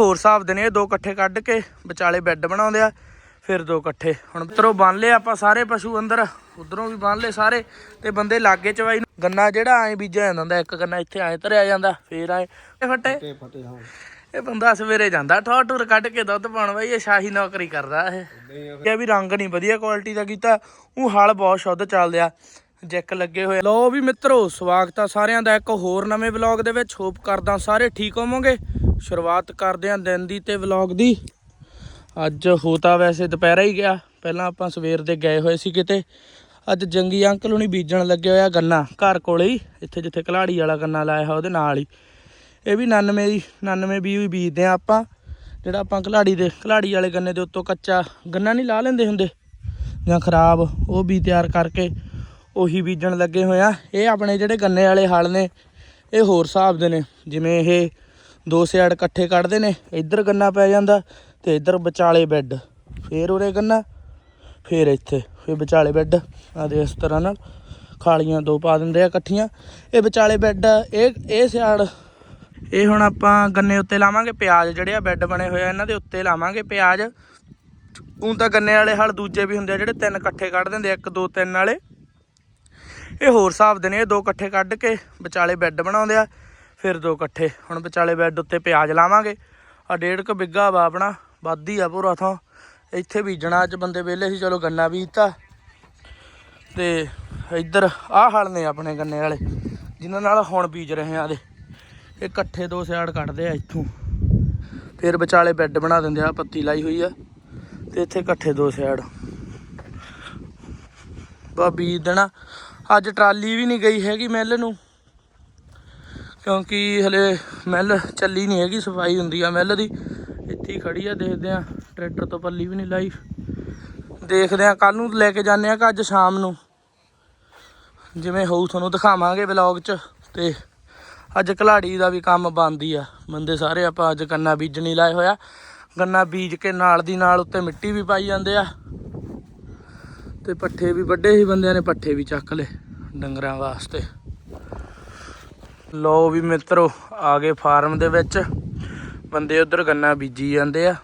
ਹੋਰ ਹਿਸਾਬ ਦੇ ਨੇ ਦੋ ਇਕੱਠੇ ਕੱਢ ਕੇ ਵਿਚਾਲੇ ਬੈੱਡ ਬਣਾਉਂਦੇ ਆ ਫਿਰ ਦੋ ਇਕੱਠੇ। ਹੁਣ ਮਿੱਤਰੋ ਬੰਨ ਲਏ ਆਪਾਂ ਸਾਰੇ ਪਸ਼ੂ ਅੰਦਰ ਉਧਰੋਂ ਵੀ ਬੰਨ ਲਏ ਸਾਰੇ ਤੇ ਬੰਦੇ ਲਾਗੇ ਚਵਾਈ ਨੂੰ ਗੰਨਾ ਜਿਹੜਾ ਐ ਬੀਜਿਆ ਜਾਂਦਾ ਹੁੰਦਾ ਇੱਕ ਗੰਨਾ ਇੱਥੇ ਐ ਧਰਿਆ ਜਾਂਦਾ ਫੇਰ ਐ ਫੱਟੇ? ਫਟੇ ਹਾਂ। ਇਹ ਬੰਦਾ ਸਵੇਰੇ ਜਾਂਦਾ ਠੋਰ ਠੁਰ ਕੱਢ ਕੇ ਦੁੱਧ ਪਾਉਣ ਬਈ ਇਹ ਸ਼ਾਹੀ ਨੌਕਰੀ ਕਰਦਾ ਇਹ। ਇਹ ਵੀ ਰੰਗ ਨਹੀਂ ਵਧੀਆ ਕੁਆਲਿਟੀ ਦਾ ਕੀਤਾ ਉਹ ਹਲ ਬਹੁਤ ਸ਼ੁੱਧ ਚੱਲਦੇ ਆ ਜੈਕ ਲੱਗੇ ਹੋਏ। ਲਓ ਵੀ ਮਿੱਤਰੋ ਸਵਾਗਤ ਆ ਸਾਰਿਆਂ ਦਾ ਇੱਕ ਹੋਰ ਨਵੇਂ ਵਲੌਗ ਦੇ ਵਿੱਚ ਹੋਪ ਕਰਦਾ ਸਾਰੇ ਠੀਕ ਹੋਵੋਗੇ। ਸ਼ੁਰੂਆਤ ਕਰਦੇ ਹਾਂ ਦਿਨ ਦੀ ਤੇ ਵਲੌਗ ਦੀ। ਅੱਜ ਹੋਤਾ ਵੈਸੇ ਦੁਪਹਿਰਾ ਹੀ ਗਿਆ। ਪਹਿਲਾਂ ਆਪਾਂ ਸਵੇਰ ਦੇ ਗਏ ਹੋਏ ਸੀ ਕਿਤੇ ਅੱਜ ਜੰਗੀ ਅੰਕਲ ਹੁਣੀ ਬੀਜਣ ਲੱਗੇ ਹੋਇਆ ਗੰਨਾ ਘਰ ਕੋਲੇ ਹੀ, ਇੱਥੇ ਜਿੱਥੇ ਕਲਾੜੀ ਵਾਲਾ ਗੰਨਾ ਲਾਇਆ ਹੋਇਆ ਉਹਦੇ ਨਾਲ ਹੀ। ਇਹ ਵੀ 99 ਦੀ 99 ਵੀ ਬੀਜਦੇ ਆ ਆਪਾਂ। ਜਿਹੜਾ ਆਪਾਂ ਕਲਾੜੀ ਦੇ, ਕਲਾੜੀ ਵਾਲੇ ਗੰਨੇ ਦੇ ਉੱਤੋਂ ਕੱਚਾ ਗੰਨਾ ਨਹੀਂ ਲਾ ਲੈਂਦੇ ਹੁੰਦੇ, ਜਾਂ ਖਰਾਬ, ਉਹ ਵੀ ਤਿਆਰ ਕਰਕੇ ਉਹੀ ਬੀਜਣ ਲੱਗੇ ਹੋਏ ਆ। ਇਹ ਆਪਣੇ ਜਿਹੜੇ ਗੰਨੇ ਵਾਲੇ ਹਲ ਨੇ, ਇਹ ਹੋਰ ਹਿਸਾਬ ਦੇ ਨੇ। ਜਿਵੇਂ ਇਹ ਦੋ ਸਿਆੜ ਇਕੱਠੇ ਕੱਢਦੇ ਨੇ, ਇੱਧਰ ਗੰਨਾ ਪੈ ਜਾਂਦਾ ਤੇ ਇੱਧਰ ਵਿਚਾਲੇ ਬੈੱਡ, ਫੇਰ ਉਰੇ ਗੰਨਾ, ਫੇਰ ਇੱਥੇ, ਫੇਰ ਵਿਚਾਲੇ ਬੈੱਡ ਆ ਦੇ ਇਸ ਤਰ੍ਹਾਂ ਨਾਲ ਖਾਲੀਆਂ ਦੋ ਪਾ ਦਿੰਦੇ ਆ ਇਕੱਠੀਆਂ, ਇਹ ਵਿਚਾਲੇ ਬੈੱਡ, ਇਹ ਇਹ ਸਿਆੜ, ਇਹ ਹੁਣ ਆਪਾਂ ਗੰਨੇ ਉੱਤੇ ਲਾਵਾਂਗੇ ਪਿਆਜ਼, ਜਿਹੜੇ ਆ ਬੈੱਡ ਬਣੇ ਹੋਏ ਆ, ਇਹਨਾਂ ਦੇ ਉੱਤੇ ਲਾਵਾਂਗੇ ਪਿਆਜ਼, ਉਂ ਤਾਂ ਗੰਨੇ ਵਾਲੇ ਹਲ ਦੂਜੇ ਵੀ ਹੁੰਦੇ ਆ, ਜਿਹੜੇ ਤਿੰਨ ਇਕੱਠੇ ਕੱਢ ਦਿੰਦੇ ਆ, ਇੱਕ, ਦੋ, ਤਿੰਨ ਵਾਲੇ, ਇਹ ਹੋਰ ਹਿਸਾਬ ਦੇ ਨੇ, ਇਹ ਦੋ ਇਕੱਠੇ ਕੱਢ ਕੇ ਵਿਚਾਲੇ ਬੈੱਡ ਬਣਾਉਂਦੇ ਆ ਫਿਰ ਦੋ ਇਕੱਠੇ। ਹੁਣ ਵਿਚਾਲੇ ਬੈੱਡ ਉੱਤੇ ਪਿਆਜ਼ ਲਾਵਾਂਗੇ। ਆ ਡੇਢ ਕੁ ਬਿੱਗਾ ਵਾ ਆਪਣਾ, ਵੱਧ ਹੀ ਆ ਪੂਰਾ ਥਾਂ। ਇੱਥੇ ਬੀਜਣਾ, ਅੱਜ ਬੰਦੇ ਵਿਹਲੇ ਸੀ, ਚਲੋ ਗੰਨਾ ਬੀਜਤਾ। ਤੇ ਇੱਧਰ ਆਹ ਹਲ ਨੇ ਆਪਣੇ ਗੰਨੇ ਵਾਲੇ, ਜਿਨ੍ਹਾਂ ਨਾਲ ਹੁਣ ਬੀਜ ਰਹੇ ਆ ਦੇ। ਇਹ ਇਕੱਠੇ ਦੋ ਸਿਆੜ ਕੱਢਦੇ ਆ ਇੱਥੋਂ। ਫਿਰ ਵਿਚਾਲੇ ਬੈੱਡ ਬਣਾ ਦਿੰਦੇ ਆ ਪੱਤੀ ਲਾਈ ਹੋਈ ਆ। ਤੇ ਇੱਥੇ ਇਕੱਠੇ ਦੋ ਸਿਆੜ। ਬਾ ਬੀਜ ਦੇਣਾ। ਅੱਜ ਟਰਾਲੀ ਵੀ ਨਹੀਂ ਗਈ ਹੈਗੀ ਮਿੱਲ ਨੂੰ। ਕਿਉਂਕਿ ਹਲੇ ਮਿੱਲ ਚੱਲੀ ਨਹੀਂ ਹੈਗੀ, ਸਫ਼ਾਈ ਹੁੰਦੀ ਆ ਮਿੱਲ ਦੀ। ਇੱਥੇ ਹੀ ਖੜੀ ਆ, ਦੇਖਦੇ ਆ, ਟਰੈਕਟਰ ਤੋਂ ਪੱਲੀ ਵੀ ਨਹੀਂ ਲਾਈ। ਦੇਖਦੇ ਆ ਕੱਲ ਨੂੰ ਲੈ ਕੇ ਜਾਂਦੇ ਆ ਕਿ ਅੱਜ ਸ਼ਾਮ ਨੂੰ। ਜਿਵੇਂ ਹੋਊ ਤੁਹਾਨੂੰ ਦਿਖਾਵਾਂਗੇ ਵਲੌਗ 'ਚ। ਤੇ ਅੱਜ ਕਲਾੜੀ ਦਾ ਵੀ ਕੰਮ ਬੰਦੀ ਆ। ਬੰਦੇ ਸਾਰੇ ਆਪਾਂ ਅੱਜ ਗੰਨਾ ਬੀਜਣੀ ਲਾਏ ਹੋਇਆ। ਗੰਨਾ ਬੀਜ ਕੇ ਨਾਲ ਦੀ ਨਾਲ ਉੱਤੇ ਮਿੱਟੀ ਵੀ ਪਾਈ ਜਾਂਦੇ ਆ। ਤੇ ਪੱਠੇ ਵੀ ਵੱਡੇ ਸੀ, ਬੰਦਿਆਂ ਨੇ ਪੱਠੇ ਵੀ ਚੱਕ ਲਏ ਡੰਗਰਾਂ ਵਾਸਤੇ। ਲੋ ਵੀ ਮਿੱਤਰੋ, ਆ ਗਏ ਫਾਰਮ ਦੇ ਵਿੱਚ। ਬੰਦੇ ਉਧਰ ਗੰਨਾ ਬੀਜੀ ਜਾਂਦੇ ਆ।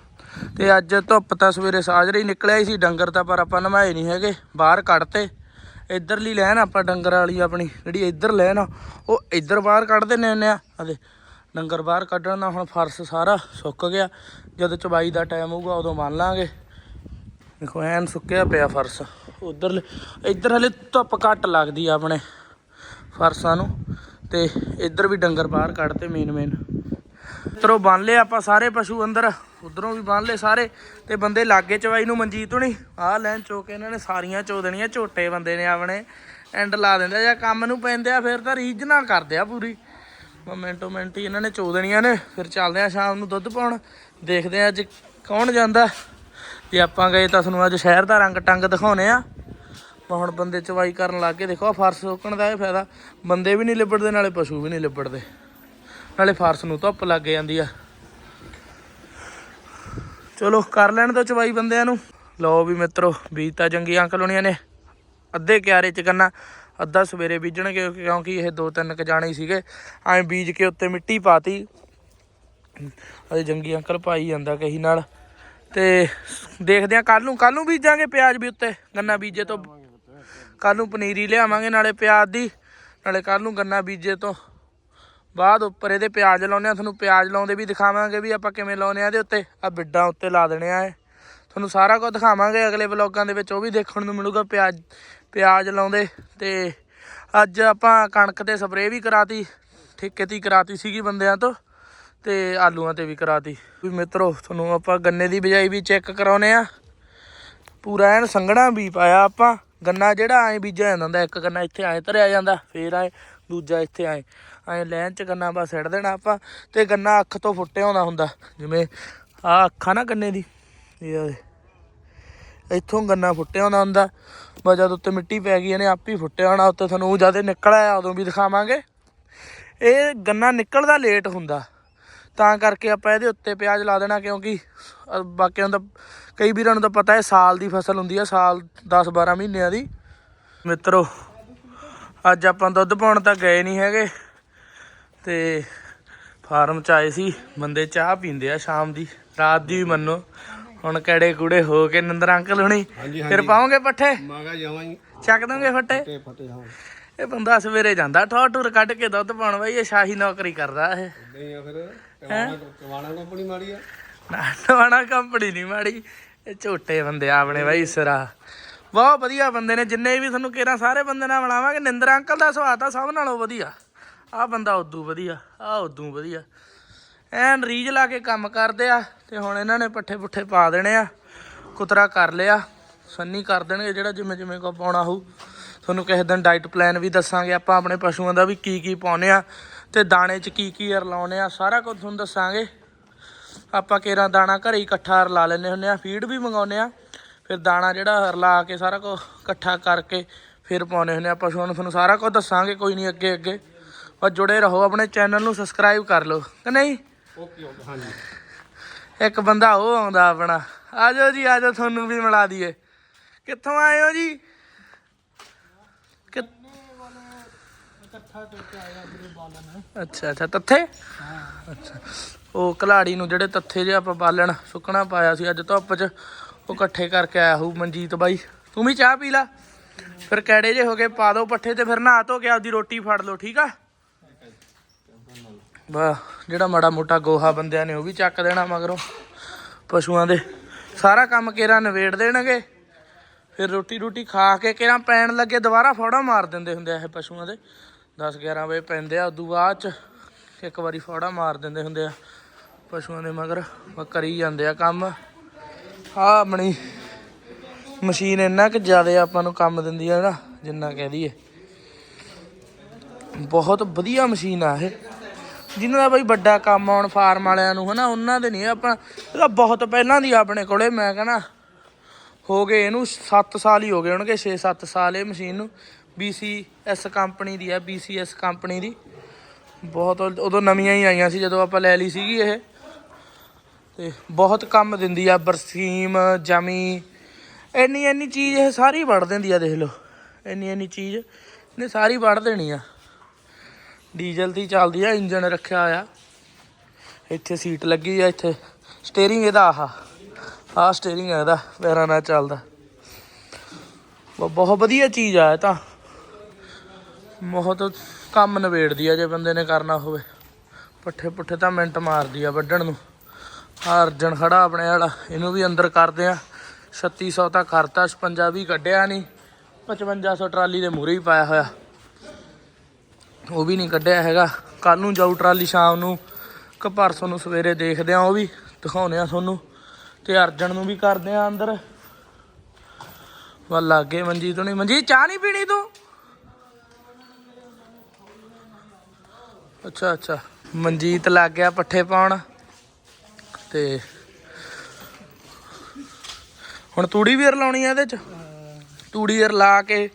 ਤੇ ਅੱਜ ਧੁੱਪ ਤਾਂ ਸਵੇਰੇ ਸਾਜਰੇ ਹੀ ਨਿਕਲਿਆ ਹੀ ਸੀ ਡੰਗਰ ਤਾਂ, ਪਰ ਆਪਾਂ ਨਮਾਏ ਨਹੀਂ ਹੈਗੇ। ਬਾਹਰ ਕੱਢਤੇ। ਇਧਰਲੀ ਲੈਣ ਆਪਾਂ ਡੰਗਰ ਵਾਲੀ ਆਪਣੀ, ਜਿਹੜੀ ਇੱਧਰ ਲੈਣ ਆ, ਉਹ ਇੱਧਰ ਬਾਹਰ ਕੱਢ ਦਿੰਦੇ ਹੁੰਦੇ ਆ। ਅਦੇ ਡੰਗਰ ਬਾਹਰ ਕੱਢਣ ਦਾ ਹੁਣ ਫਰਸ਼ ਸਾਰਾ ਸੁੱਕ ਗਿਆ। ਜਦੋਂ ਚਬਾਈ ਦਾ ਟਾਈਮ ਹੋਊਗਾ, ਉਦੋਂ ਮੰਨ ਲਾਂਗੇ। ਦੇਖੋ, ਐਨ ਸੁੱਕਿਆ ਪਿਆ ਫਰਸ਼। ਉਧਰ ਇੱਧਰ ਹਲੇ ਧੁੱਪ ਘੱਟ ਲੱਗਦੀ ਆ ਆਪਣੇ ਫਰਸ਼ਾਂ ਨੂੰ। ਤੇ ਇੱਧਰ ਵੀ ਡੰਗਰ ਬਾਹਰ ਕੱਢਤੇ ਮੇਨ ਮੇਨ ਤਰੋ ਬੰਨ ਲਏ ਆਪਾਂ ਸਾਰੇ ਪਸ਼ੂ ਅੰਦਰ। ਉਧਰੋਂ ਵੀ ਬੰਨ ਲਏ ਸਾਰੇ। ਤੇ ਬੰਦੇ ਲਾਗੇ ਚਵਾਈ ਨੂੰ ਮਨਜੀਤ ਹੁਣੀ। ਆਹ ਲੈਣ ਚੋ ਕੇ ਇਹਨਾਂ ਨੇ ਸਾਰੀਆਂ ਚੋ ਦੇਣੀਆਂ, ਝੋਟੇ ਬੰਦੇ ਨੇ ਆਪਣੇ। ਐਂਡ ਲਾ ਦਿੰਦੇ ਜਾਂ ਕੰਮ ਨੂੰ ਪੈਂਦੇ ਆ, ਫਿਰ ਤਾਂ ਰੀਝ ਨਾਲ ਕਰਦੇ ਆ ਪੂਰੀ। ਮਿੰਟੋ ਮਿੰਟ ਹੀ ਇਹਨਾਂ ਨੇ ਚੋ ਦੇਣੀਆਂ ਨੇ। ਫਿਰ ਚੱਲਦੇ ਆ ਸ਼ਾਮ ਨੂੰ ਦੁੱਧ ਪਾਉਣ। ਦੇਖਦੇ ਆ ਅੱਜ ਕੌਣ ਜਾਂਦਾ। ਜੇ ਆਪਾਂ ਗਏ ਤਾਂ ਤੁਹਾਨੂੰ ਅੱਜ ਸ਼ਹਿਰ ਦਾ ਰੰਗ ਟੰਗ ਦਿਖਾਉਨੇ ਆ। ਮੈਂ ਹੁਣ ਬੰਦੇ ਚਵਾਈ ਕਰਨ ਲੱਗ ਗਏ। ਦੇਖੋ ਫਰਸ਼ ਰੋਕਣ ਦਾ ਇਹ ਫਾਇਦਾ। ਬੰਦੇ ਵੀ ਨਹੀਂ ਲਿਬੜਦੇ, ਨਾਲੇ ਪਸ਼ੂ ਵੀ ਨਹੀਂ ਲਿਬੜਦੇ। ਨਾਲੇ ਫਰਸ਼ ਨੂੰ ਧੁੱਪ ਲੱਗ ਜਾਂਦੀ ਆ। ਚਲੋ, ਕਰ ਲੈਣ ਦੋ ਚਵਾਈ ਬੰਦਿਆਂ ਨੂੰ। ਲਓ ਵੀ ਮਿੱਤਰੋ ਬੀਜ ਤਾਂ ਜੰਗੀ ਅੰਕਲ ਹੋਣੀਆਂ ਨੇ। ਅੱਧੇ ਕਿਆਰੇ ਚ ਗੰਨਾ, ਅੱਧਾ ਸਵੇਰੇ ਬੀਜਣਗੇ, ਕਿਉਂਕਿ ਇਹ ਦੋ ਤਿੰਨ ਕ ਜਾਣੇ ਸੀਗੇ। ਐਂ ਬੀਜ ਕੇ ਉੱਤੇ ਮਿੱਟੀ ਪਾਤੀ। ਅਜੇ ਜੰਗੀ ਅੰਕਲ ਪਾਈ ਜਾਂਦਾ ਕਹੀ ਨਾਲ। ਤੇ ਦੇਖਦੇ ਆ ਕੱਲ ਨੂੰ ਕੱਲ ਨੂੰ ਬੀਜਾਂਗੇ ਪਿਆਜ਼ ਵੀ ਉੱਤੇ, ਗੰਨਾ ਬੀਜੇ ਤੋਂ ਕੱਲ ਨੂੰ ਪਨੀਰੀ ਲਿਆਵਾਂਗੇ, ਨਾਲੇ ਪਿਆਜ਼ ਦੀ, ਨਾਲੇ ਕੱਲ ਨੂੰ ਗੰਨਾ ਬੀਜੇ ਤੋਂ। ਬਾਅਦ ਉੱਪਰ ਇਹਦੇ ਪਿਆਜ਼ ਲਾਉਨੇ ਆ ਤੁਹਾਨੂੰ ਪਿਆਜ਼ ਲਾਉਂਦੇ ਵੀ ਦਿਖਾਵਾਂਗੇ ਵੀ ਆਪਾਂ ਕਿਵੇਂ ਲਾਉਨੇ ਆ ਇਹਦੇ ਉੱਤੇ। ਆ ਬਿੱਡਾਂ ਉੱਤੇ ਲਾ ਦੇਣੇ ਆ ਇਹ। ਤੁਹਾਨੂੰ ਸਾਰਾ ਕੁਝ ਦਿਖਾਵਾਂਗੇ, ਅਗਲੇ ਵਲੋਗਾਂ ਦੇ ਵਿੱਚ ਉਹ ਵੀ ਦੇਖਣ ਨੂੰ ਮਿਲੂਗਾ ਪਿਆਜ਼ ਪਿਆਜ਼ ਲਾਉਂਦੇ। ਤੇ ਅੱਜ ਆਪਾਂ ਕਣਕ ਤੇ ਸਪਰੇਅ ਵੀ ਕਰਾਤੀ, ਠੇਕੇ ਤੇ ਕਰਾਤੀ ਸੀਗੀ ਬੰਦਿਆਂ ਤੋਂ, ਤੇ ਆਲੂਆਂ ਤੇ ਵੀ ਕਰਾਤੀ। ਵੀ ਮਿੱਤਰੋ, ਤੁਹਾਨੂੰ ਆਪਾਂ ਗੰਨੇ ਦੀ ਬਿਜਾਈ ਵੀ ਚੈੱਕ ਕਰਾਉਨੇ ਆ ਪੂਰਾ ਐਨ ਸੰਘਣਾ ਵੀ ਪਾਇਆ ਆਪਾਂ। ਗੰਨਾ ਜਿਹੜਾ ਐ ਬੀਜਿਆ ਜਾਂਦਾ ਹੁੰਦਾ, ਇੱਕ ਗੰਨਾ ਇੱਥੇ ਐ ਧਰਿਆ ਜਾਂਦਾ, ਫੇਰ ਐ ਦੂਜਾ ਇੱਥੇ ਐ ਐ ਲੈਨ ਚ ਗੰਨਾ ਬਸ ਸਿੱਟ ਦੇਣਾ ਆਪਾਂ, ਤੇ ਗੰਨਾ ਅੱਖ ਤੋਂ ਫੁੱਟਿਆ ਆਉਂਦਾ ਹੁੰਦਾ, ਜਿਵੇਂ ਆ ਅੱਖਾਂ ਨਾ ਗੰਨੇ ਦੀ ਇੱਥੋਂ ਗੰਨਾ ਫੁੱਟਿਆ ਆਉਂਦਾ ਹੁੰਦਾ, ਬਸ ਜਦ ਉੱਤੇ ਮਿੱਟੀ ਪੈ ਗਈ, ਇਹਨੇ ਆਪ ਹੀ ਫੁੱਟਿਆ ਹੋਣਾ, ਉੱਤੇ ਤੁਹਾਨੂੰ ਉਹ ਜਦ ਨਿਕਲ ਆਇਆ, ਉਦੋਂ ਵੀ ਦਿਖਾਵਾਂਗੇ। ਇਹ ਗੰਨਾ ਨਿਕਲਦਾ ਲੇਟ ਹੁੰਦਾ। ਤਾਂ ਕਰਕੇ ਆਪਾਂ ਇਹਦੇ ਉੱਤੇ ਪਿਆਜ਼ ਲਾ ਦੇਣਾ ਕਿਉਂਕਿ ਬਾਕੀਆਂ ਦਾ ਕਈ ਵੀਰਾਂ ਨੂੰ ਤਾਂ ਪਤਾ ਹੈ ਸਾਲ ਦੀ ਫਸਲ ਹੁੰਦੀ ਹੈ ਸਾਲ 10 12 ਮਹੀਨਿਆਂ ਦੀ। ਮਿੱਤਰੋ ਅੱਜ ਆਪਾਂ ਦੁੱਧ ਪਾਉਣ ਤਾਂ ਗਏ ਨਹੀਂ ਹੈਗੇ ਤੇ ਫਾਰਮ ਚ ਆਏ ਸੀ ਬੰਦੇ ਚਾਹ ਪੀਂਦੇ ਆ ਸ਼ਾਮ ਦੀ ਰਾਤ ਦੀ ਵੀ ਮੰਨੋ ਹੁਣ ਕਿਹੜੇ ਕੂੜੇ ਹੋ ਕੇ ਨੰਦਰ ਅੰਕਲ ਹੁਣੀ ਫਿਰ ਪਾਉਂਗੇ ਪੱਠੇ? ਮਾਗਾ ਜਾਵਾਂਗੇ ਚੱਕ ਦੋਗੇ ਫੱਟੇ? ਇਹ ਬੰਦਾ ਸਵੇਰੇ ਜਾਂਦਾ ਠੋਰ ਟੂਰ ਕੱਢ ਕੇ ਦੁੱਧ ਪਾਉਣ ਬਈ ਇਹ ਸ਼ਾਹੀ ਨੌਕਰੀ ਕਰਦਾ ਇਹ। ਇਦਾਂ ਹੀ ਆ ਫਿਰ। ਕਵਾਣਾ ਕਵਾਣਾ ਕੰਪਨੀ ਆ? ਕੰਪਨੀ ਨਹੀਂ ਮਾੜੀ। ਇਹ ਝੋਟੇ ਬੰਦੇ ਆ ਆਪਣੇ ਬਾਈ ਸਿਰਾ। ਬਹੁਤ ਵਧੀਆ ਬੰਦੇ ਨੇ ਜਿੰਨੇ ਵੀ ਤੁਹਾਨੂੰ ਕਿਹੜਾ ਸਾਰੇ ਬੰਦੇ ਨਾਲ ਮਿਲਾਵਾਂਗੇ। ਨਿੰਦਰ ਅੰਕਲ ਦਾ ਸੁਭਾਅ ਤਾਂ ਸਭ ਨਾਲੋਂ ਵਧੀਆ। ਆ ਬੰਦਾ ਉਦੋਂ ਵਧੀਆ ਆ ਉਦੋਂ ਵਧੀਆ। ਐਨ ਰੀਜ ਲਾ ਕੇ ਕੰਮ ਕਰਦੇ ਆ ਤੇ ਹੁਣ ਇਹਨਾਂ ਨੇ ਪੱਠੇ ਪੁੱਠੇ ਪਾ ਦੇਣੇ ਆ। ਕੁਤਰਾ ਕਰ ਲਿਆ। ਸੰਨੀ ਕਰ ਦੇਣਗੇ ਜਿਹੜਾ ਜਿਵੇਂ ਜਿਵੇਂ ਕੋ ਪਾਉਣਾ ਹੋਊ। ਤੁਹਾਨੂੰ ਕਿਸੇ ਦਿਨ ਡਾਈਟ ਪਲਾਨ ਵੀ ਦੱਸਾਂਗੇ ਆਪਾਂ ਆਪਣੇ ਪਸ਼ੂਆਂ ਦਾ ਵੀ ਕੀ ਕੀ ਪਾਉਨੇ ਆ। ਤੇ ਦਾਣੇ 'ਚ ਕੀ ਕੀ ਰਲਾਉਨੇ ਆ ਸਾਰਾ ਕੁਝ ਤੁਹਾਨੂੰ ਦੱਸਾਂਗੇ। ਆਪਾਂ ਕੇਰਾ ਦਾਣਾ ਘਰੇ ਇਕੱਠਾ ਰਲਾ ਲੈਨੇ ਹੁੰਨੇ ਆ ਫੀਡ ਵੀ ਮੰਗਾਉਨੇ ਆ। ਫਿਰ ਦਾਣਾ ਜਿਹੜਾ ਰਲਾ ਕੇ ਸਾਰਾ ਕੁਝ ਇਕੱਠਾ ਕਰਕੇ ਫਿਰ ਪਾਉਨੇ ਹੁੰਨੇ ਆ ਪਸ਼ੂਆਂ ਨੂੰ ਤੁਹਾਨੂੰ ਸਾਰਾ ਕੁਝ ਦੱਸਾਂਗੇ ਕੋਈ ਨਹੀਂ ਅੱਗੇ ਅੱਗੇ। ਬਸ ਜੁੜੇ ਰਹੋ ਆਪਣੇ ਚੈਨਲ ਨੂੰ ਸਬਸਕ੍ਰਾਈਬ ਕਰ ਲਓ ਕਿ ਨਹੀਂ? ਓਕੇ ਓਕੇ ਹਾਂਜੀ। ਇੱਕ ਬੰਦਾ ਉਹ ਆਉਂਦਾ ਆਪਣਾ ਆਜੋ ਜੀ ਆਜੋ ਤੁਹਾਨੂੰ ਵੀ ਮਿਲਾ ਦਈਏ। ਕਿੱਥੋਂ ਆਏ ਹੋ ਜੀ? ਅੱਛਾ ਅੱਛਾ ਤੱਥੇ? ਅੱਛਾ। ਉਹ ਕਲਾੜੀ ਨੂੰ ਜਿਹੜੇ ਤੱਥੇ ਜੇ ਆਪਾਂ ਬਾਲਣ ਸੁੱਕਣਾ ਪਾਇਆ ਸੀ ਅੱਜ ਧੁੱਪ 'ਚ ਉਹ ਇਕੱਠੇ ਕਰਕੇ ਆਇਆ ਹੂ ਮਨਜੀਤ ਬਾਈ। ਤੂੰ ਵੀ ਚਾਹ ਪੀ ਲਾ। ਫਿਰ ਕੈੜੇ ਜੇ ਹੋ ਗਏ ਪਾ ਦੋ ਪੱਠੇ ਤੇ ਫਿਰ ਨਹਾ ਧੋ ਕੇ ਆਪਦੀ ਰੋਟੀ ਫੜ ਲਓ ਠੀਕ ਆ? ਵਾਹ ਜਿਹੜਾ ਮਾੜਾ ਮੋਟਾ ਗੋਹਾ ਬੰਦਿਆਂ ਨੇ ਉਹ ਵੀ ਚੱਕ ਦੇਣਾ ਮਗਰੋਂ। ਪਸ਼ੂਆਂ ਦੇ। ਸਾਰਾ ਕੰਮ ਕੇਰਾ ਨਵੇੜ ਦੇਣਗੇ। ਫਿਰ ਰੋਟੀ ਰੋਟੀ ਖਾ ਕੇ ਕੇਰਾ ਪੈਣ ਲੱਗੇ ਦੁਬਾਰਾ ਫੌੜਾ ਮਾਰ ਦਿੰਦੇ ਹੁੰਦੇ ਆ ਇਹ ਪਸ਼ੂਆਂ ਦੇ। 10 11 ਵਜੇ ਪੈਂਦੇ ਆ, ਉਦੋਂ ਬਾਅਦ ਚ ਇੱਕ ਵਾਰੀ ਫੌੜਾ ਮਾਰ ਦਿੰਦੇ ਹੁੰਦੇ ਆ। ਪਸ਼ੂਆਂ ਦੇ ਮਗਰ ਕਰੀ ਜਾਂਦੇ ਆ ਕੰਮ। ਆ ਆਪਣੀ ਮਸ਼ੀਨ ਇੰਨਾ ਕਿ ਜ਼ਿਆਦਾ ਆਪਾਂ ਨੂੰ ਕੰਮ ਦਿੰਦੀ ਆ ਨਾ, ਜਿੰਨਾ ਕਹਿ ਦਈਏ। ਬਹੁਤ ਵਧੀਆ ਮਸ਼ੀਨ ਆ ਇਹ। ਜਿਨ੍ਹਾਂ ਦਾ ਬਈ ਵੱਡਾ ਕੰਮ ਆਉਣ ਫਾਰਮ ਵਾਲਿਆਂ ਨੂੰ ਹਨਾ, ਉਹਨਾਂ ਦੇ ਨਹੀਂ ਆਪਾਂ। ਇਹਦਾ ਬਹੁਤ ਪਹਿਲਾਂ ਦੀ ਆਪਣੇ ਕੋਲੇ, ਮੈਂ ਕਹਿੰਦਾ ਹੋ ਗਏ ਇਹਨੂੰ 7 ਸਾਲ ਹੀ ਹੋ ਗਏ ਹੋਣਗੇ 6-7 ਸਾਲ ਇਹ ਮਸ਼ੀਨ ਨੂੰ। BCS ਕੰਪਨੀ ਦੀ ਆ BCS ਕੰਪਨੀ ਦੀ। ਬਹੁਤ ਉਦੋਂ ਨਵੀਆਂ ਹੀ ਆਈਆਂ ਸੀ, ਜਦੋਂ ਆਪਾਂ ਲੈ ਲਈ ਸੀਗੀ ਇਹ। ਤੇ ਬਹੁਤ ਕੰਮ ਦਿੰਦੀ ਆ, ਬਰਸੀਮ, ਜਮੀ। ਇੰਨੀ ਇੰਨੀ ਚੀਜ਼ ਇਹ ਸਾਰੀ ਵੜ ਦਿੰਦੀ ਆ, ਦੇਖ ਲਓ। ਇੰਨੀ ਇੰਨੀ ਚੀਜ਼ ਨੇ ਸਾਰੀ ਵੜ ਦੇਣੀ ਆ। ਡੀਜ਼ਲ ਦੀ ਚੱਲਦੀ ਆ ਇੰਜਨ ਰੱਖਿਆ ਆ ਇੱਥੇ ਸੀਟ ਲੱਗੀ ਆ, ਇੱਥੇ। ਸਟੀਅਰਿੰਗ ਇਹਦਾ ਆਹ। ਆਹ ਸਟੀਅਰਿੰਗ ਆ ਇਹਦਾ, ਪੈਰਾਂ ਨਾਲ ਚੱਲਦਾ। ਬਹੁਤ ਵਧੀਆ ਚੀਜ਼ ਆ ਇਹ ਤਾਂ। ਬਹੁਤ ਕੰਮ ਨਵੇੜਦੀ ਆ ਜੇ ਬੰਦੇ ਨੇ ਕਰਨਾ ਹੋਵੇ। ਪੱਠੇ ਪੁੱਠੇ ਤਾਂ ਮਿੰਟ ਮਾਰਦੀ ਆ ਵੱਢਣ ਨੂੰ। ਅਰਜਨ ਖੜਾ ਆਪਣੇ ਵਾਲਾ, ਇਹਨੂੰ ਵੀ ਅੰਦਰ ਕਰਦੇ ਆ। 3600 ਤਾਂ ਕਰਤਾ 56 ਵੀ ਕੱਢਿਆ ਨਹੀਂ 5500 ਟਰਾਲੀ ਦੇ ਮੂਹਰੇ ਹੀ ਪਾਇਆ ਹੋਇਆ। ਉਹ ਵੀ ਨਹੀਂ ਕੱਢਿਆ ਹੈਗਾ। ਕੱਲ ਨੂੰ ਜਾਊ ਟਰਾਲੀ, ਸ਼ਾਮ ਨੂੰ। ਕਿ ਪਰਸੋਂ ਨੂੰ ਸਵੇਰੇ ਦੇਖਦੇ ਆ ਉਹ ਵੀ ਦਿਖਾਉਨੇ ਆ ਤੁਹਾਨੂੰ। ਤੇ ਅਰਜਨ ਨੂੰ ਵੀ ਕਰਦੇ ਆ ਅੰਦਰ। ਵੱਲ ਲੱਗੇ ਮਨਜੀਤ ਨਹੀਂ ਮਨਜੀਤ, ਚਾਹ ਨਹੀਂ ਪੀਣੀ ਤੂੰ? ਅੱਛਾ ਅੱਛਾ ਮਨਜੀਤ ਲੱਗ ਗਿਆ ਪੱਠੇ ਪਾਉਣ ਤੇ ਹੁਣ ਤੂੜੀ ਵੀ ਰਲਾਉਣੀ ਆ ਇਹਦੇ ਚ ਤੂੜੀ ਰਲਾ ਕੇ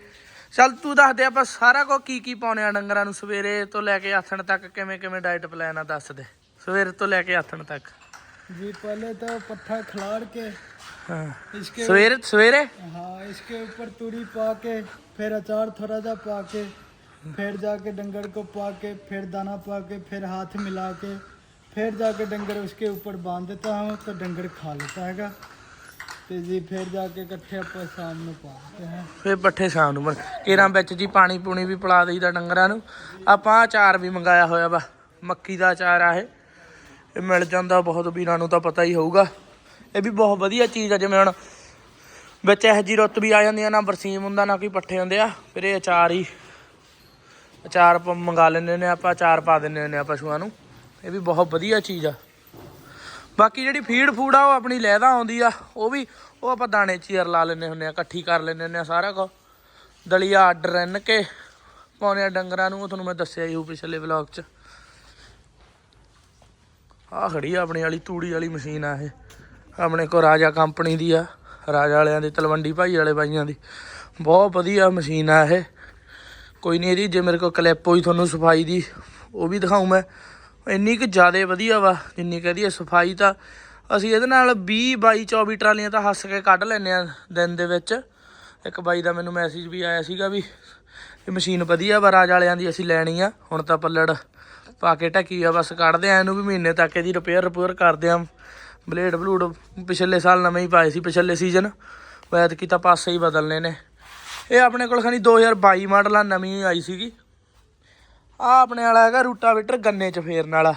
ਚੱਲ ਤੂੰ ਦੱਸ ਦੇ ਆਪਾਂ ਸਾਰਾ ਕੁਝ ਕੀ ਕੀ ਪਾਉਣੇ ਆ ਡੰਗਰਾਂ ਨੂੰ ਸਵੇਰੇ ਤੋਂ ਲੈ ਕੇ ਆਥਣ ਤੱਕ ਕਿਵੇਂ ਕਿਵੇਂ ਡਾਈਟ ਪਲਾਨ ਆ ਦੱਸ ਦੇ ਸਵੇਰੇ ਤੋਂ ਲੈ ਕੇ ਆਥਣ ਤੱਕ जी पहले तो पट्ठा खिलाड़ के ਹਾਂ इसके ਸਵੇਰੇ ਸਵੇਰੇ हाँ इसके ऊपर तूड़ी पा के फिर अचार थोड़ा सा पा के फिर जाके डंगर को पा के फिर दाना पा के फिर हाथ मिला के फिर जाके डंगर उसके ऊपर बांध देता हूँ तो डंगर खा लेता हैगा तो जी फिर जाके इकट्ठे अपन शाम में पा देते हैं ਫੇਰ ਪੱਠੇ ਸ਼ਾਮ ਨੂੰ ਕੇਰਾਂ ਵਿੱਚ ਜੀ ਪਾਣੀ ਪੂਣੀ ਵੀ ਪਿਲਾ ਦਈਦਾ ਡੰਗਰਾਂ ਨੂੰ ਆਪਾਂ ਅਚਾਰ ਵੀ ਮੰਗਾਇਆ ਹੋਇਆ ਵਾ ਮੱਕੀ ਦਾ ਅਚਾਰ ਆ ਇਹ ਇਹ ਮਿਲ ਜਾਂਦਾ ਬਹੁਤ ਵੀਰਾਂ ਨੂੰ ਤਾਂ ਪਤਾ ਹੀ ਹੋਊਗਾ ਇਹ ਵੀ ਬਹੁਤ ਵਧੀਆ ਚੀਜ਼ ਆ ਜਿਵੇਂ ਹੁਣ ਵਿੱਚ ਇਹ ਜੀ ਰੁੱਤ ਵੀ ਆ ਜਾਂਦੀ ਆ ਨਾ ਬਰਸੀਮ ਹੁੰਦਾ ਨਾ ਕੋਈ ਪੱਠੇ ਹੁੰਦੇ ਆ ਫਿਰ ਇਹ ਅਚਾਰ ਹੀ ਅਚਾਰ ਆਪਾਂ ਮੰਗਾ ਲੈਂਦੇ ਨੇ ਆਪਾਂ, ਅਚਾਰ ਪਾ ਦਿੰਦੇ ਨੇ ਆ ਪਸ਼ੂਆਂ ਨੂੰ। ਇਹ ਵੀ ਬਹੁਤ ਵਧੀਆ ਚੀਜ਼ ਆ। ਬਾਕੀ ਜਿਹੜੀ ਫੀਡ ਫੂਡ ਆ, ਉਹ ਆਪਣੀ ਲਹਿਦਾ ਆਉਂਦੀ ਆ। ਉਹ ਵੀ, ਉਹ ਆਪਾਂ ਦਾਣੇ ਚੀਰ ਲਾ ਲੈਂਦੇ ਹੁੰਦੇ ਆ, ਇਕੱਠੀ ਕਰ ਲੈਂਦੇ ਹੁੰਦੇ ਆ ਸਾਰਾ ਕੁਝ ਦਲੀਆ, ਅੱਡ ਰੰਨ ਕੇ ਪਾਉਣੇ ਆ ਡੰਗਰਾਂ ਨੂੰ, ਉਹ ਤੁਹਾਨੂੰ ਮੈਂ ਦੱਸਿਆ ਹੀ ਉਹ ਪਿਛਲੇ ਵਲੌਗ 'ਚ। ਆਹ ਖੜੀ ਆ ਆਪਣੀ ਵਾਲੀ, ਤੂੜੀ ਵਾਲੀ ਮਸ਼ੀਨ ਆ ਇਹ। ਆਪਣੇ ਕੋ ਰਾਜਾ ਕੰਪਨੀ ਦੀ ਆ, ਰਾਜਾ ਵਾਲਿਆਂ ਦੀ, ਤਲਵੰਡੀ ਭਾਈ ਵਾਲੇ ਬਾਈਆਂ ਦੀ। ਬਹੁਤ ਵਧੀਆ ਮਸ਼ੀਨ ਆ ਇਹ। ਕੋਈ ਨਹੀਂ ਇਹਦੀ ਜੇ ਮੇਰੇ ਕੋਲ ਕਲਿੱਪ ਹੋਈ ਤੁਹਾਨੂੰ ਸਫ਼ਾਈ ਦੀ, ਉਹ ਵੀ ਦਿਖਾਉ ਮੈਂ। ਇੰਨੀ ਕੁ ਜ਼ਿਆਦਾ ਵਧੀਆ ਵਾ, ਜਿੰਨੀ ਕਹਦੀ ਸਫ਼ਾਈ ਤਾਂ ਅਸੀਂ ਇਹਦੇ ਨਾਲ 20 22 24 ਟਰਾਲੀਆਂ ਤਾਂ ਹੱਸ ਕੇ ਕੱਢ ਲੈਂਦੇ ਆ ਦਿਨ ਦੇ ਵਿੱਚ। ਇੱਕ ਬਾਈ ਦਾ ਮੈਨੂੰ ਮੈਸੇਜ ਵੀ ਆਇਆ ਸੀਗਾ ਵੀ ਇਹ ਮਸ਼ੀਨ ਵਧੀਆ ਵਾ, ਰਾਜ ਵਾਲਿਆਂ ਦੀ ਅਸੀਂ ਲੈਣੀ ਆ। ਹੁਣ ਤਾਂ ਪੱਲੜ ਪਾ ਕੇ ਢੱਕੀ ਆ, ਬਸ ਕੱਢਦੇ ਆ ਇਹਨੂੰ ਵੀ ਮਹੀਨੇ ਤੱਕ ਇਹਦੀ ਰਿਪੇਅਰ ਰਿਪੇਅਰ ਕਰਦੇ ਆ। ਬਲੇਡ ਬਲੂਡ ਪਿਛਲੇ ਸਾਲ ਨਵੇਂ ਹੀ ਪਾਏ ਸੀ, ਪਿਛਲੇ ਸੀਜ਼ਨ ਵੈਦ ਕੀਤਾ ਪਾਸੇ ਹੀ ਬਦਲਨੇ ਨੇ। ਇਹ ਆਪਣੇ ਕੋਲ ਖਣੀ 2022 ਮਾਡਲ ਆ, ਨਵੀਂ ਆਈ ਸੀਗੀ। ਆ ਆਪਣੇ ਵਾਲਾ ਹੈਗਾ ਰੂਟਾਵੇਟਰ ਗੰਨੇ ਚ ਫੇਰਨ ਵਾਲਾ।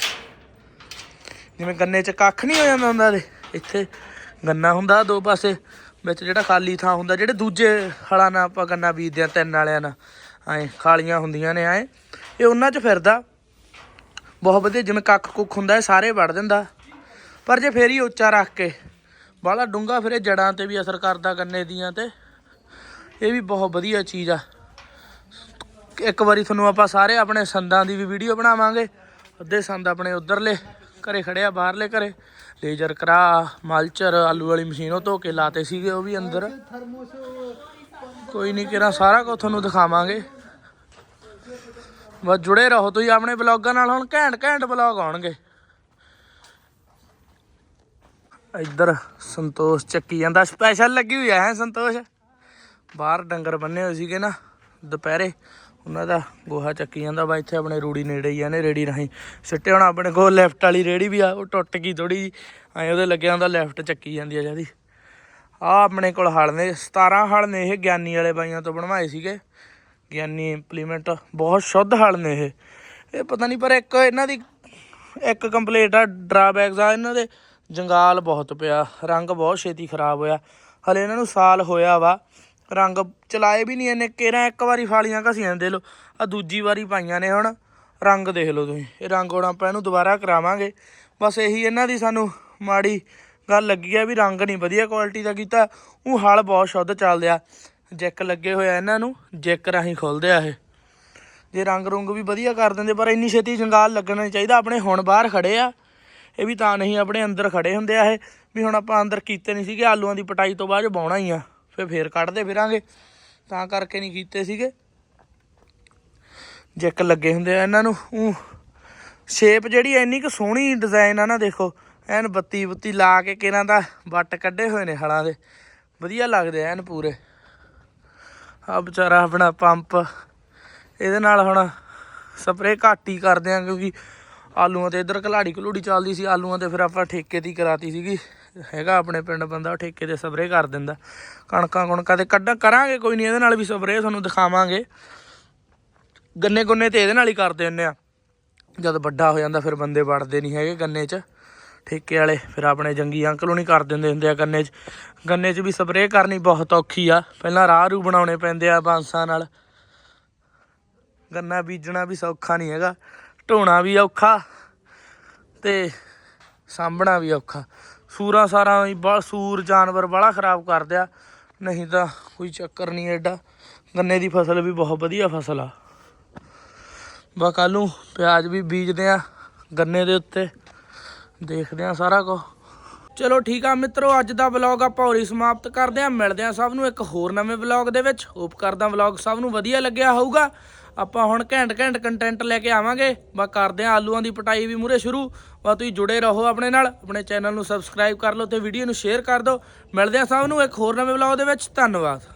ਜਿਵੇਂ ਗੰਨੇ ਚ ਕੱਖ ਨਹੀਂ ਹੋ ਜਾਂਦਾ ਹੁੰਦਾ ਦੇ ਇੱਥੇ ਗੰਨਾ ਹੁੰਦਾ ਦੋ ਪਾਸੇ, ਵਿੱਚ ਜਿਹੜਾ ਖਾਲੀ ਥਾਂ ਹੁੰਦਾ, ਜਿਹੜੇ ਦੂਜੇ ਹਲਾਂ ਨਾਲ ਆਪਾਂ ਗੰਨਾ ਬੀਜਦੇ ਆ ਤਿੰਨ ਵਾਲਿਆਂ ਨਾਲ। ਐ ਖਾਲੀਆਂ ਹੁੰਦੀਆਂ ਨੇ ਐ। ਇਹ ਉਹਨਾਂ 'ਚ ਫਿਰਦਾ। ਬਹੁਤ ਵਧੀਆ, ਜਿਵੇਂ ਕੱਖ ਕੁੱਖ ਹੁੰਦਾ, ਇਹ ਸਾਰੇ ਵੜ ਦਿੰਦਾ। ਪਰ ਜੇ ਫੇਰ ਹੀ ਉੱਚਾ ਰੱਖ ਕੇ, ਬਾਹਲਾ ਡੂੰਗਾ ਫਿਰ ਇਹ ਜੜਾਂ ਤੇ ਵੀ ਅਸਰ ਕਰਦਾ ਗੰਨੇ ਦੀਆਂ ਤੇ। ਇਹ ਵੀ ਬਹੁਤ ਵਧੀਆ ਚੀਜ਼ ਆ। ਇੱਕ ਵਾਰੀ ਤੁਹਾਨੂੰ ਆਪਾਂ ਸਾਰੇ ਆਪਣੇ ਸੰਦਾਂ ਦੀ ਵੀ ਵੀਡੀਓ ਬਣਾਵਾਂਗੇ। ਅੱਧੇ ਸੰਦ ਆਪਣੇ ਉਧਰਲੇ, ਘਰੇ ਖੜਿਆ ਬਾਹਰਲੇ ਘਰੇ। ਲੇਜ਼ਰ ਕਰਾ, ਮਲਚਰ, ਆਲੂ ਵਾਲੀ ਮਸ਼ੀਨ, ਉਹ ਧੋ ਕੇ ਲਾਤੇ ਸੀਗੇ, ਉਹ ਵੀ ਅੰਦਰ। ਕੋਈ ਨਹੀਂ ਕਿਰਾ ਸਾਰਾ ਕੁਝ ਤੁਹਾਨੂੰ ਦਿਖਾਵਾਂਗੇ। ਬਸ ਜੁੜੇ ਰਹੋ ਤੁਸੀਂ ਆਪਣੇ ਬਲੌਗਾਂ ਨਾਲ, ਹੁਣ ਘੈਂਟ ਘੈਂਟ ਬਲੌਗ ਆਉਣਗੇ। ਇੱਧਰ ਸੰਤੋਸ਼ ਚੱਕੀ ਜਾਂਦਾ। ਸਪੈਸ਼ਲ ਲੱਗੀ ਹੋਈ ਹੈ ਸੰਤੋਸ਼? ਬਾਹਰ ਡੰਗਰ ਬੰਨੇ ਹੋਏ ਸੀਗੇ ਨਾ, ਦੁਪਹਿਰੇ। ਉਹਨਾਂ ਦਾ ਗੋਹਾ ਚੱਕੀ ਜਾਂਦਾ ਵਾ, ਇੱਥੇ ਆਪਣੇ ਰੂੜੀ ਨੇੜੇ ਹੀ ਆ ਨੇ, ਰੇੜੀ ਰਾਹੀਂ। ਸਿੱਟੇ ਹੁਣ ਆਪਣੇ ਕੋਲ ਲੈਫਟ ਵਾਲੀ ਰੇੜੀ ਵੀ ਆ, ਉਹ ਟੁੱਟ ਗਈ ਥੋੜੀ ਐ ਉਹਦੇ ਲੱਗਿਆ ਹੁੰਦਾ ਲੈਫਟ ਚੱਕੀ ਜਾਂਦੀ ਆ ਜਿਆਦੀ ਆ ਆਪਣੇ ਕੋਲ ਹਲ ਨੇ 17 ਹਲ ਨੇ ਇਹ ਗਿਆਨੀ ਵਾਲੇ ਬਾਈਆਂ ਤੋਂ ਬਣਵਾਏ ਸੀਗੇ। ਗਿਆਨੀ ਇੰਪਲੀਮੈਂਟ ਬਹੁਤ ਸ਼ੁੱਧ ਹਲ ਨੇ ਇਹ। ਇਹ ਪਤਾ ਨਹੀਂ ਪਰ ਇੱਕ ਇਹਨਾਂ ਦੀ, ਇੱਕ ਕੰਪਲੀਟ ਆ ਡਰਾਬੈਕਸ ਆ, ਇਹਨਾਂ ਦੇ ਜੰਗਾਲ ਬਹੁਤ ਪਿਆ, ਰੰਗ ਬਹੁਤ ਛੇਤੀ ਖਰਾਬ ਹੋਇਆ। ਹਲੇ ਇਹਨਾਂ ਨੂੰ ਸਾਲ ਹੋਇਆ ਵਾ। ਰੰਗ ਚਲਾਏ ਵੀ ਨਹੀਂ ਇਹਨੇ ਕੇਰਾਂ ਇੱਕ ਵਾਰੀ ਫਾਲੀਆਂ ਘਸੀਆਂ ਦੇ ਲੋ ਆ ਦੂਜੀ ਵਾਰੀ ਪਾਈਆਂ ਨੇ ਹੁਣ, ਰੰਗ ਦੇਖ ਲਓ ਤੁਸੀਂ। ਇਹ ਰੰਗ ਹੁਣ ਆਪਾਂ ਇਹਨੂੰ ਦੁਬਾਰਾ ਕਰਾਵਾਂਗੇ। ਬਸ ਇਹੀ ਇਹਨਾਂ ਦੀ ਸਾਨੂੰ ਮਾੜੀ ਗੱਲ ਲੱਗੀ ਆ ਵੀ ਰੰਗ ਨਹੀਂ ਵਧੀਆ ਕੁਆਲਿਟੀ ਦਾ ਕੀਤਾ। ਉਹ ਹਲ ਬਹੁਤ ਸ਼ੁੱਧ ਚੱਲਦੇ ਆ। ਜੈਕ ਲੱਗੇ ਹੋਏ ਆ ਇਹਨਾਂ ਨੂੰ, ਜੈਕ ਰਾਹੀਂ ਖੁੱਲਦੇ ਆ ਇਹ। ਜੇ ਰੰਗ ਰੁੰਗ ਵੀ ਵਧੀਆ ਕਰ ਦਿੰਦੇ, ਪਰ ਇੰਨੀ ਛੇਤੀ ਜੰਗਾਲ ਲੱਗਣਾ ਨਹੀਂ ਚਾਹੀਦਾ। ਆਪਣੇ ਹੁਣ ਬਾਹਰ ਖੜੇ ਆ। ਇਹ ਵੀ ਤਾਂ ਨਹੀਂ, ਆਪਣੇ ਅੰਦਰ ਖੜੇ ਹੁੰਦੇ ਆ ਇਹ। ਵੀ ਹੁਣ ਆਪਾਂ ਅੰਦਰ ਕੀਤੇ ਨਹੀਂ ਸੀਗੇ, ਆਲੂਆਂ ਦੀ ਪਟਾਈ ਤੋਂ ਬਾਅਦ ਬਾਉਣਾ ਹੀ ਆ। ਫਿਰ ਫੇਰ ਕੱਢਦੇ ਫਿਰਾਂਗੇ। ਤਾਂ ਕਰਕੇ ਨਹੀਂ ਕੀਤੇ ਸੀਗੇ। ਜੈਕ ਲੱਗੇ ਹੁੰਦੇ ਆ ਇਹਨਾਂ ਨੂੰ। ਉਹ ਸ਼ੇਪ ਜਿਹੜੀ ਇੰਨੀ ਕੁ ਸੋਹਣੀ ਡਿਜ਼ਾਈਨ ਆ ਨਾ ਦੇਖੋ। ਐਨ ਬੱਤੀ ਬੁੱਤੀ ਲਾ ਕੇ ਕਿਹਨਾਂ ਦਾ ਵੱਟ ਕੱਢੇ ਹੋਏ ਨੇ ਹਲਾਂ ਦੇ। ਵਧੀਆ ਲੱਗਦੇ ਆ ਐਨ ਪੂਰੇ। ਆ ਵਿਚਾਰਾ ਆਪਣਾ ਪੰਪ। ਇਹਦੇ ਨਾਲ ਹੁਣ ਸਪਰੇਅ ਘੱਟ ਹੀ ਕਰਦੇ ਆ ਕਿਉਂਕਿ ਆਲੂਆਂ ਤੇ ਇਧਰ ਕਲਾੜੀ ਕਲੂੜੀ ਚੱਲਦੀ ਸੀ। ਆਲੂਆਂ ਤੇ ਫਿਰ ਆਪਾਂ ਠੇਕੇ ਦੀ ਕਰਾਤੀ ਸੀਗੀ। ਹੈਗਾ ਆਪਣੇ ਪਿੰਡ ਬੰਦਾ, ਉਹ ਠੇਕੇ ਤੇ ਸਪਰੇਅ ਕਰ ਦਿੰਦਾ। ਕਣਕਾਂ ਕੁਣਕਾਂ ਤੇ ਕੱਢਾਂ, ਕਰਾਂਗੇ ਕੋਈ ਨਹੀਂ, ਇਹਦੇ ਨਾਲ ਵੀ ਸਪਰੇਅ ਤੁਹਾਨੂੰ ਦਿਖਾਵਾਂਗੇ। ਗੰਨੇ ਗੁੰਨੇ ਤੇ ਇਹਦੇ ਨਾਲ ਹੀ ਕਰਦੇ ਹੁੰਨੇ ਆ। ਜਦ ਵੱਡਾ ਹੋ ਜਾਂਦਾ, ਫਿਰ ਬੰਦੇ ਵੜਦੇ ਨਹੀਂ ਹੈਗੇ ਗੰਨੇ 'ਚ। ਠੇਕੇ ਵਾਲੇ ਫਿਰ ਆਪਣੇ ਜੰਗੀ ਅੰਕਲ ਉਹ ਨਹੀਂ ਕਰ ਦਿੰਦੇ ਹੁੰਦੇ ਆ ਗੰਨੇ 'ਚ। ਗੰਨੇ 'ਚ ਵੀ ਸਪਰੇਅ ਕਰਨੀ ਬਹੁਤ ਔਖੀ ਆ। ਪਹਿਲਾਂ ਰਾਹ ਰੂ ਬਣਾਉਣੇ ਪੈਂਦੇ ਆ ਬਾਂਸਾਂ ਨਾਲ। ਗੰਨਾ ਬੀਜਣਾ ਵੀ ਸੌਖਾ ਨਹੀਂ ਹੈਗਾ। ਢੋਣਾ ਵੀ ਔਖਾ ਤੇ ਸਾਂਭਣਾ ਵੀ ਔਖਾ। ਸੂਰਾਂ ਸਾਰਾਂ ਹੀ ਬਾ ਸੂਰ ਜਾਨਵਰ ਬੜਾ ਖਰਾਬ ਕਰਦੇ ਆ ਨਹੀਂ ਤਾਂ ਕੋਈ ਚੱਕਰ ਨਹੀਂ ਐਡਾ। ਗੰਨੇ ਦੀ ਫਸਲ ਵੀ ਬਹੁਤ ਵਧੀਆ ਫਸਲ ਆ। ਬਾ ਕੱਲ ਨੂੰ ਪਿਆਜ਼ ਵੀ ਬੀਜਦੇ ਆ ਗੰਨੇ ਦੇ ਉੱਤੇ। ਦੇਖਦੇ ਆ ਸਾਰਾ ਕੁਝ ਚਲੋ ਠੀਕ ਆ ਮਿੱਤਰੋ, ਅੱਜ ਦਾ ਵਲੌਗ ਆਪਾਂ ਹੋਰੀ ਸਮਾਪਤ ਕਰਦੇ ਆ। ਮਿਲਦੇ ਆ ਸਭ ਨੂੰ ਇੱਕ ਹੋਰ ਨਵੇਂ ਵਲੌਗ ਦੇ ਵਿੱਚ। ਹੋਪ ਕਰਦਾ ਵਲੌਗ ਸਭ ਨੂੰ ਵਧੀਆ ਲੱਗਿਆ ਹੋਊਗਾ। ਆਪਾਂ ਹੁਣ ਘੈਂਟ ਘੈਂਟ ਕੰਟੈਂਟ ਲੈ ਕੇ ਆਵਾਂਗੇ। ਬਾ ਕਰਦੇ ਆ ਆਲੂਆਂ ਦੀ ਪਟਾਈ ਵੀ ਮੂਰੇ ਸ਼ੁਰੂ। ਬਾ ਤੁਸੀਂ ਜੁੜੇ ਰਹੋ ਆਪਣੇ ਨਾਲ। ਆਪਣੇ ਚੈਨਲ ਨੂੰ ਸਬਸਕ੍ਰਾਈਬ ਕਰ ਲਓ ਤੇ ਵੀਡੀਓ ਨੂੰ ਸ਼ੇਅਰ ਕਰ ਦਿਓ। ਮਿਲਦੇ ਆ ਸਭ ਨੂੰ ਇੱਕ ਹੋਰ ਨਵੇਂ ਵਲੌਗ ਦੇ ਵਿੱਚ। ਧੰਨਵਾਦ।